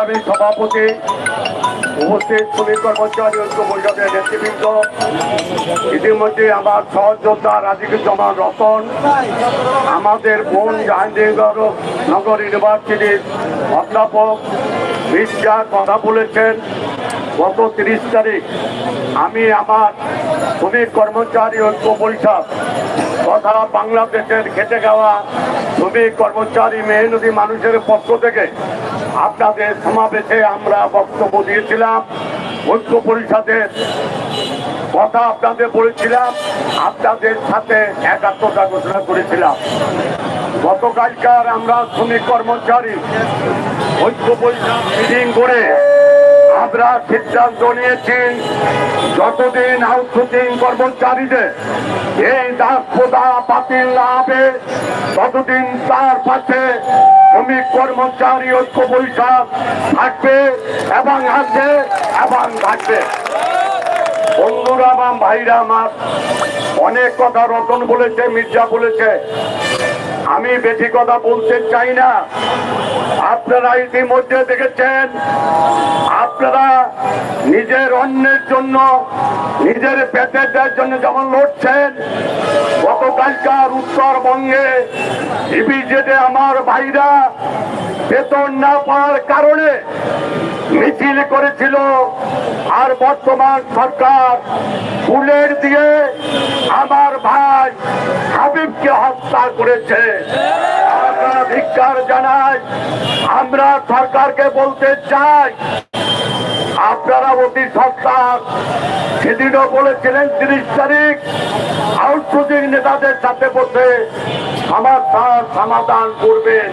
সংগ্রামী সভাপতি, উপস্থিত শ্রমিক কর্মচারী ঐক্য পরিষদের নেতৃবৃন্দ, ইতিমধ্যে আমার সহযোদ্ধা রাজিকুজ্জামান রতন, আমাদের বোন জাহাঙ্গীরনগর নগর ইউনিভার্সিটির অধ্যাপক মির্জা কথা বলেছেন, গত তিরিশ তারিখ আমি আমার শ্রমিক কর্মচারী ঐক্য পরিষদ তথা বাংলাদেশের খেটে খাওয়া শ্রমিক কর্মচারী মেহনতি মানুষের পক্ষ থেকে আপনাদের সমাবেশে আমরা বক্তব্য দিয়েছিলাম, ঐক্য পরিষদের কথা আপনাদের বলেছিলাম, আপনাদের সাথে একাত্মতা ঘোষণা করেছিলাম। গতকালকার আমরা শ্রমিক কর্মচারী ঐক্য পরিষদ মিটিং করে আমরা সিদ্ধান্ত নিয়েছি, যতদিন আউটসোর্সিং কর্মচারীদের এই দাস বাতিল না হবে, ততদিন তার পাশে শ্রমিক, কর্মচারী, ঐক্য পরিষদ থাকবে এবং আছে এবং থাকবে। বন্ধুরা, আমার ভাইরা, আমার অনেক কথা রতন বলেছে, মির্জা বলেছে। আমি বেশি কথা বলতে চাই না। আপনারা ইতিমধ্যে দেখেছেন, আপনারা নিজের অন্যের জন্য, নিজের পেটের জন্য যেমন লড়ছেন, গতকালকার উত্তরবঙ্গে ইবিজেডে আমার ভাইরা বেতন না পাওয়ার কারণে মিছিল করেছিল আর বর্তমান সরকার বুলেট দিয়ে আমার ভাই হাবিবকে হত্যা করেছে। আমরা ধিক্কার জানাই, আমরা সরকারকে বলতে চাই, আপনারা অতি সরকার সেদিনও বলেছিলেন তিরিশ তারিখ, আউটসোর্সিং নেতাদের সাথে বসে সমাধান সমাধান করবেন।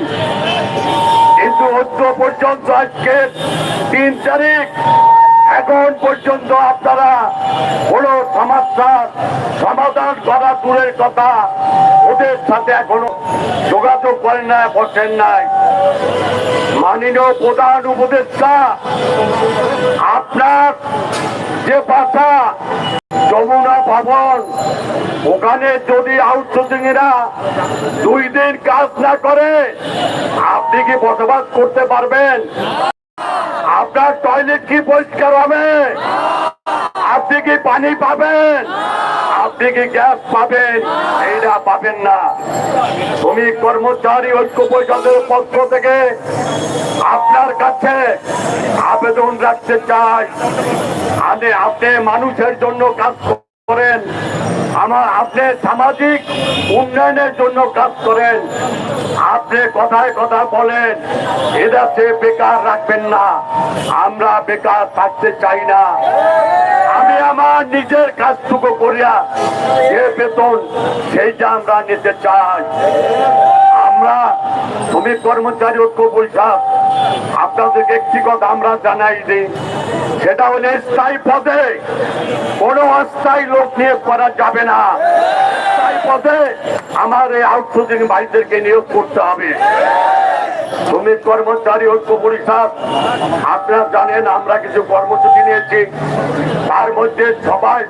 কিন্তু অদ্য পর্যন্ত আজকে তিন তারিখ এখন পর্যন্ত আপনারা কোনো সমস্যার সমাধান করা দূরের কথা ওদের সাথে এখনও যোগাযোগ করেন না বসেন নাই। মাননীয় প্রধান উপদেষ্টা, আপনার যে বাসা যমুনা ভবন, ওখানে যদি আউটসোর্সিং এরা দুই দিন কাজ না করে, আপনি কি বসবাস করতে পারবেন? আপনার টয়লেট কি পরিষ্কার হবে? আপনি কি পানি পাবেন? আপনি কি গ্যাস পাবেন? এইটা পাবেন না। তুমি কর্মচারী ঐক্য পরিষদের পক্ষ থেকে আপনার কাছে আবেদন রাখতে চাই। আপনি মানুষের জন্য কাজ করেন। আমার আপনি সামাজিক উন্নয়নের জন্য কাজ করেন। আপনি কথায় কথা বলেন। এদেশে বেকার রাখবেন না। আমরা বেকার থাকতে চাই না। আমি আমার নিজের কাজটুকু করিয়া যে বেতন সেইটা আমরা নিতে চাই। আমরা শ্রমিক কর্মচারী ঐক্য পরিষদ আপনাদেরকে একটি কথা আমরা জানাই দিই। সেটা হলে স্থায়ী পদে কোনো অস্থায়ী লোক নিয়োগ করা যাবে না। স্থায়ী পদে আমার এই আউটসোর্সিং ভাইদেরকে নিয়োগ করতে হবে। শ্রমিক কর্মচারী ঐক্য পরিষদ, আপনারা জানেন আমরা কিছু কর্মসূচি নিয়েছি। তার মধ্যে সবাই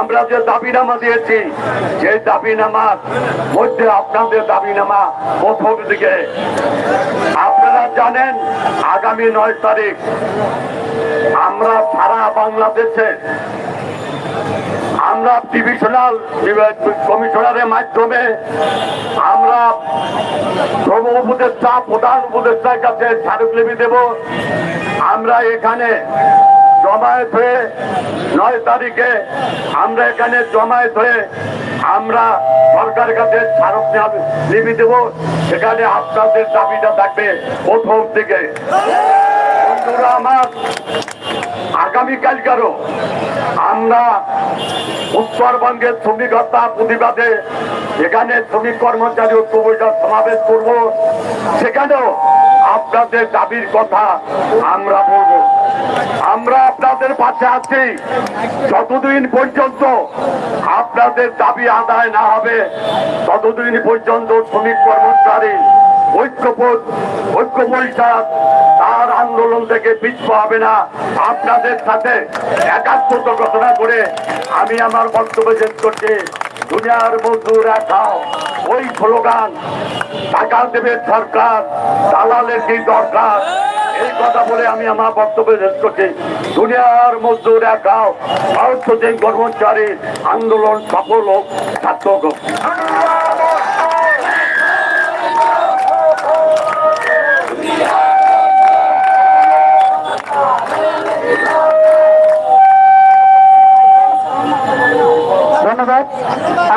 আমরা যে দাবিনামা দিয়েছি সেই দাবিনামার মধ্যে আপনাদের দাবিনামা প্রথম দিকে। আপনারা জানেন আগামী নয় তারিখ আমরা সারা বাংলাদেশে আমরা ডিভিশনাল কমিশনারের মাধ্যমে আমরা শ্রম উপদেষ্টা, প্রধান উপদেষ্টার কাছে স্মারকলিপি দেব। আমরা এখানে জমায়েত হয়ে নয় তারিখে আমরা এখানে জমায়েত হয়ে আমরা সরকারের কাছে স্মারক লিপি দেব। সেখানে আপনাদের দাবিটা থাকবে প্রথম থেকে আমার আগামীকালকারও আমরা উত্তরবঙ্গের শ্রমিক প্রতিবাদে এখানে শ্রমিক কর্মচারী ঐক্য পরিষদ সমাবেশ করব। সেখানেও আপনাদের দাবির কথা আমরা বলব। আমরা আপনাদের পাশে আছি। যতদিন পর্যন্ত আপনাদের দাবি আদায় না হবে, ততদিন পর্যন্ত শ্রমিক কর্মচারী ঐক্যবোধ ঐক্য পরিষদ তার আন্দোলন থেকে পিছু হবে না। আপনাদের সাথে একাত্মত ঘোষণা করে আমি আমার বক্তব্য শেষ করছি। দুনিয়ার মজদুর খাও ওই স্লোগান টাকা দেবে সরকার, দালালের কি দরকার? এই কথা বলে আমি আমার বক্তব্য শেষ করছি। দুনিয়ার মজদুর একাও আউটসোর্সিং কর্মচারী আন্দোলন সফল হোক, সার্থক হোক।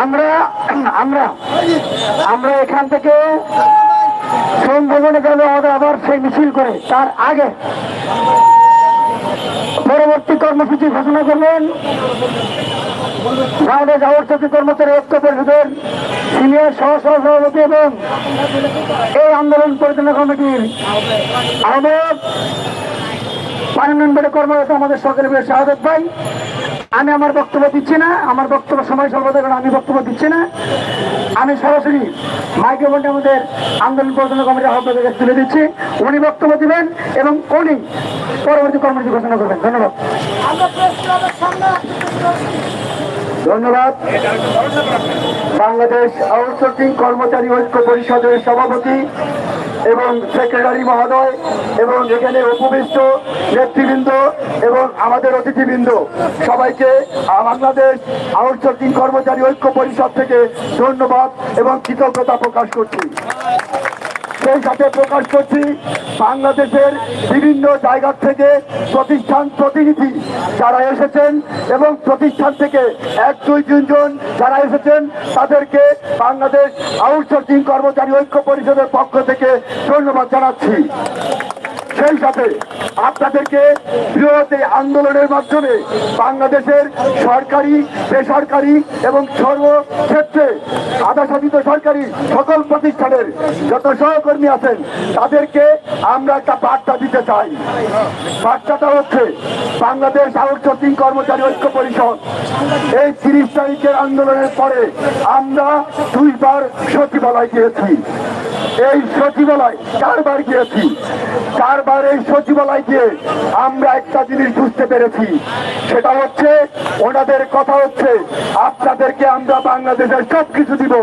আমরা আমরা আমরা এখান থেকে শ্রম ভবনে যাব আমাদের আবার সেই মিছিল করে। তার আগে পরবর্তী কর্মসূচি ঘোষণা করলেন বাংলাদেশ আবর্তী কর্মচারী ঐক্য পরিষদের সিনিয়র সহ সভাপতি এবং এই আন্দোলন পরিচালনা কমিটির আহ্বায়ক বোর্ডে কর্মরত আমাদের বেশ শাহাদত ভাই। আমি আমার বক্তব্য দিচ্ছি না, আমার বক্তব্য সময় সর্বদা কারণে আমি বক্তব্য দিচ্ছি না। আমি সরাসরি মাইক্রোফোনটা আমাদের আন্দোলন পরিচালনা কমিটির আহ্বায়কের কাছে তুলে দিচ্ছি। উনি বক্তব্য দিবেন এবং উনি পরবর্তী কর্মসূচি ঘোষণা করবেন। ধন্যবাদ। ধন্যবাদ। বাংলাদেশ আউটসোর্সিং কর্মচারী ঐক্য পরিষদের সভাপতি এবং সেক্রেটারি মহোদয় এবং এখানে উপবিষ্ট নেতৃবৃন্দ এবং আমাদের অতিথিবৃন্দ, সবাইকে বাংলাদেশ আউটসোর্সিং কর্মচারী ঐক্য পরিষদ থেকে ধন্যবাদ এবং কৃতজ্ঞতা প্রকাশ করছি। সেই সাথে প্রকাশ করছি। বাংলাদেশের বিভিন্ন জায়গা থেকে প্রতিষ্ঠান, প্রতিনিধি যারা এসেছেন এবং প্রতিষ্ঠান থেকে এক, দুই তিনজন যারা এসেছেন, তাদেরকে বাংলাদেশ আউটসোর্সিং কর্মচারী ঐক্য পরিষদের পক্ষ থেকে ধন্যবাদ জানাচ্ছি। সেই সাথে আপনাদেরকে বৃহৎ এই আন্দোলনের মাধ্যমে বাংলাদেশের সরকারি, বেসরকারি এবং সর্বক্ষেত্রে আধাশাসিত সরকারি সকল প্রতিষ্ঠানের যত সহকর্মী আছেন, তাদেরকে আমরা একটা বার্তা দিতে চাই। বার্তাটা হচ্ছে, বাংলাদেশ আউটসোর্সিং কর্মচারী ঐক্য পরিষদ। এই তিরিশ তারিখের আন্দোলনের পরে আমরা দুইবার সচিবালয় গিয়েছি। এই সচিবালয় চারবার গিয়েছি। চারবার এই সচিবালয় গিয়ে আমরা একটা জিনিস বুঝতে পেরেছি। সেটা হচ্ছে, ওনাদের কথা হচ্ছে, আপনাদেরকে আমরা বাংলাদেশের সব কিছু দিব,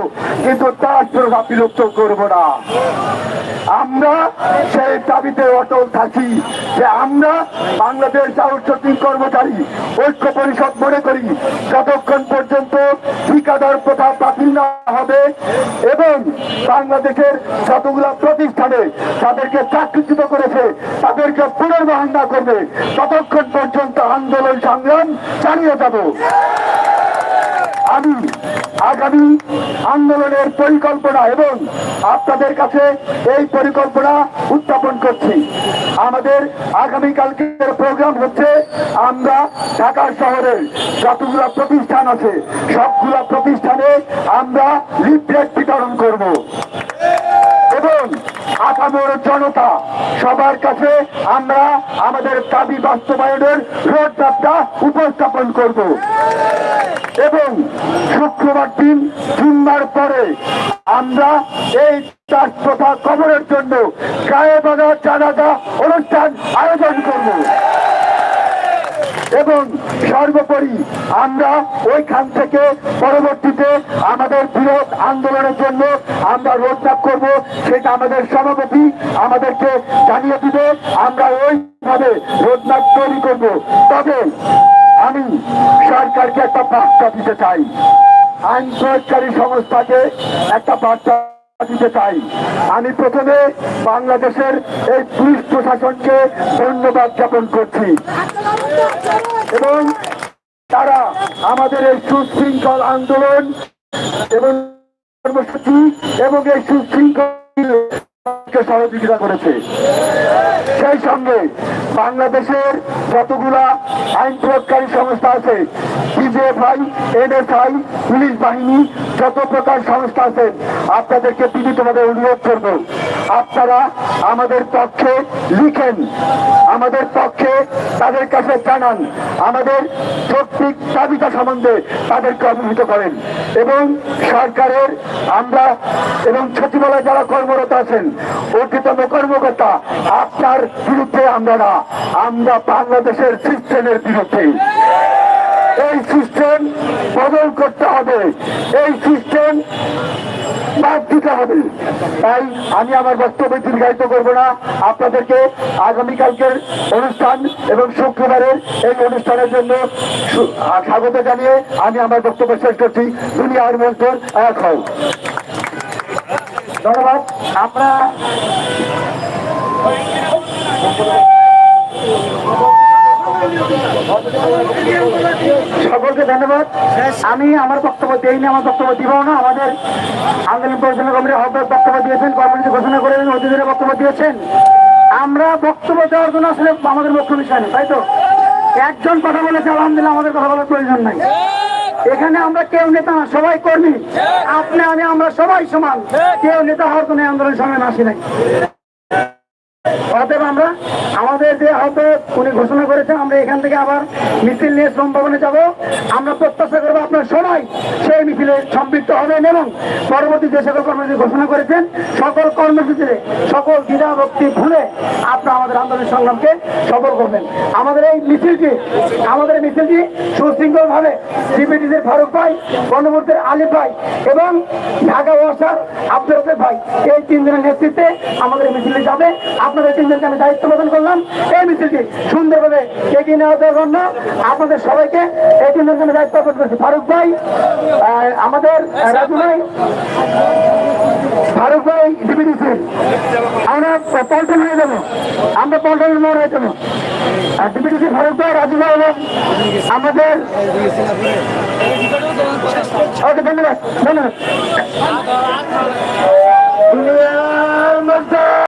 কিন্তু তার প্রভাব বিলুপ্ত করব না। আমরা সেই দাবিতে অটল থাকি যে আমরা বাংলাদেশ আউটসোর্সিং কর্মচারী, ঐক্য পরিষদ মনে করি, যতক্ষণ পর্যন্ত ঠিকাদার প্রথা বাতিল না হবে এবং বাংলাদেশের যতগুলো প্রতিষ্ঠানে তাদেরকে চাকরিচ্যুত করেছে, তাদেরকে পুনর্বহাল না করবে, ততক্ষণ পর্যন্ত আন্দোলন সংগ্রাম চালিয়ে যাব। আমি আগামী আন্দোলনের পরিকল্পনা এবং আপনাদের কাছে এই পরিকল্পনা উত্থাপন করছি। আমাদের আগামীকালকের প্রোগ্রাম হচ্ছে, আমরা ঢাকা শহরের যতগুলো প্রতিষ্ঠান আছে, সবগুলো প্রতিষ্ঠানে আমরা লিফলেট বিতরণ করব। এবং আগামীর জনতা, সবার কাছে আমরা আমাদের দাবি বাস্তবায়নের রোডম্যাপটা উপস্থাপন করব। এবং শুক্রবার দিন, জুম্মার পরে আমরা এই চাষ কবরের জন্য গায়ে বাগা জানাজা অনুষ্ঠান আয়োজন করব। এবং সর্বোপরি আমরা ওইখান থেকে পরবর্তীতে আমাদের বৃহৎ আন্দোলনের জন্য আমরা রোডম্যাপ করব, সেটা আমাদের সভাপতি আমাদেরকে জানিয়ে দিবে। আমরা ওইভাবে রোডম্যাপ তৈরি করব। তবে আমি সরকারকে একটা বার্তা দিতে চাই। আইন সংস্থাকে একটা বার্তা দিতে চাই। আমি প্রথমে বাংলাদেশের এই পুলিশ প্রশাসনকে ধন্যবাদ জ্ঞাপন করছি। এবং তারা আমাদের এই সুশৃঙ্খল আন্দোলন এবং কর্মসূচি এবং এই সুশৃঙ্খল সহযোগিতা করেছে। সেই সঙ্গে বাংলাদেশের যতগুলা আইন প্রয়োগকারী সংস্থা আছে, বিজেএফআই, এনএসআই, পুলিশ বাহিনী, যত প্রকার সংস্থা আছে, আপনাদেরকে বিনীতভাবে অনুরোধ করব, আপনারা আমাদের পক্ষে লিখেন, আমাদের পক্ষে তাদের কাছে জানান, আমাদের যৌক্তিক দাবিটা সম্বন্ধে তাদেরকে অবহিত করেন এবং সরকারের আমরা এবং সচিবালয়ে যারা কর্মরত আছেন ঊর্ধ্বতম কর্মকর্তা আপনার বিরুদ্ধে আমরা না, আমরা বাংলাদেশের সিস্টেমের বিরুদ্ধে। এই সিস্টেম বদল করতে হবে, এই সিস্টেম তাই আমি আমার বক্তব্য দীর্ঘায়িত করব না। আপনাদেরকে আগামীকালকের অনুষ্ঠান এবং শুক্রবারের এই অনুষ্ঠানের জন্য স্বাগত জানিয়ে আমি আমার বক্তব্য শেষ করছি। দুনিয়ার মন্ত্রণ এক হও। ধন্যবাদ। আমরা সকলকে ধন্যবাদ। আমি আমার বক্তব্য দেইনি, আমার বক্তব্য দিব না। আমাদের আন্দোলন পরিচালনা কমিটির আহ্বায়ক বক্তব্য দিয়েছেন, কর্মসূচি ঘোষণা করে অতিথিরা বক্তব্য দিয়েছেন। আমরা বক্তব্য দেওয়ার জন্য আসলে আমাদের মুখ্য বিষয় তাই তো? একজন কথা বলেছে, আলহামদুলিল্লাহ, আমাদের কথা বলার প্রয়োজন নাই। এখানে আমরা কেউ নেতা না সবাই কর্মী। আপনি আমি আমরা সবাই সমান। কেউ নেতা হওয়ার কোনো আন্দোলন সংগ্রামে আসি নাই। অতএব আমরা আমাদের যে হয়তো উনি ঘোষণা করেছেন আমরা এখান থেকে আবার মিছিল নিয়ে শ্রম ভবনে যাব। আমরা প্রত্যাশা করব আপনার সবাই সেই মিছিলে সম্পৃক্ত হবেন এবং পরবর্তী যে সকল কর্মসূচি ঘোষণা করেছেন, সকল কর্মসূচিতে সকল দ্বিধা ভক্তি ভুলে আপনারা আমাদের আন্দোলন সংগ্রামকে সফল করবেন। আমাদের এই মিছিলটি, আমাদের এই মিছিলটি সুশৃঙ্খল ভাবে ডিপিটিসির ফারুক ভাই গণমূর্তির আলী ভাই এবং ঢাকা ওয়াসার আব্দুল ভাই, এই তিনজনের নেতৃত্বে আমাদের মিছিলটি যাবে। আপনাদের তিনজনকে আমি দায়িত্ব প্রদান করলাম। এই মিছিলটি সুন্দরভাবে এগিয়ে নেওয়ার জন্য আপনাদের সবাইকে এই তিনজনকে আমি দায়িত্ব প্রদান করছি। ফারুক ভাই আমাদের রাজু ভাই, ফারুক ভাই ডিপিটিসি আমরা পল্টন হয়ে যাব। আমরা পল্টনের মোড় হয়ে যাব। আর ডিপিটিসি ফারুক ভাই, রাজু ভাই এবং আমাদের ওকে, ধন্যবাদ ধন্যবাদ।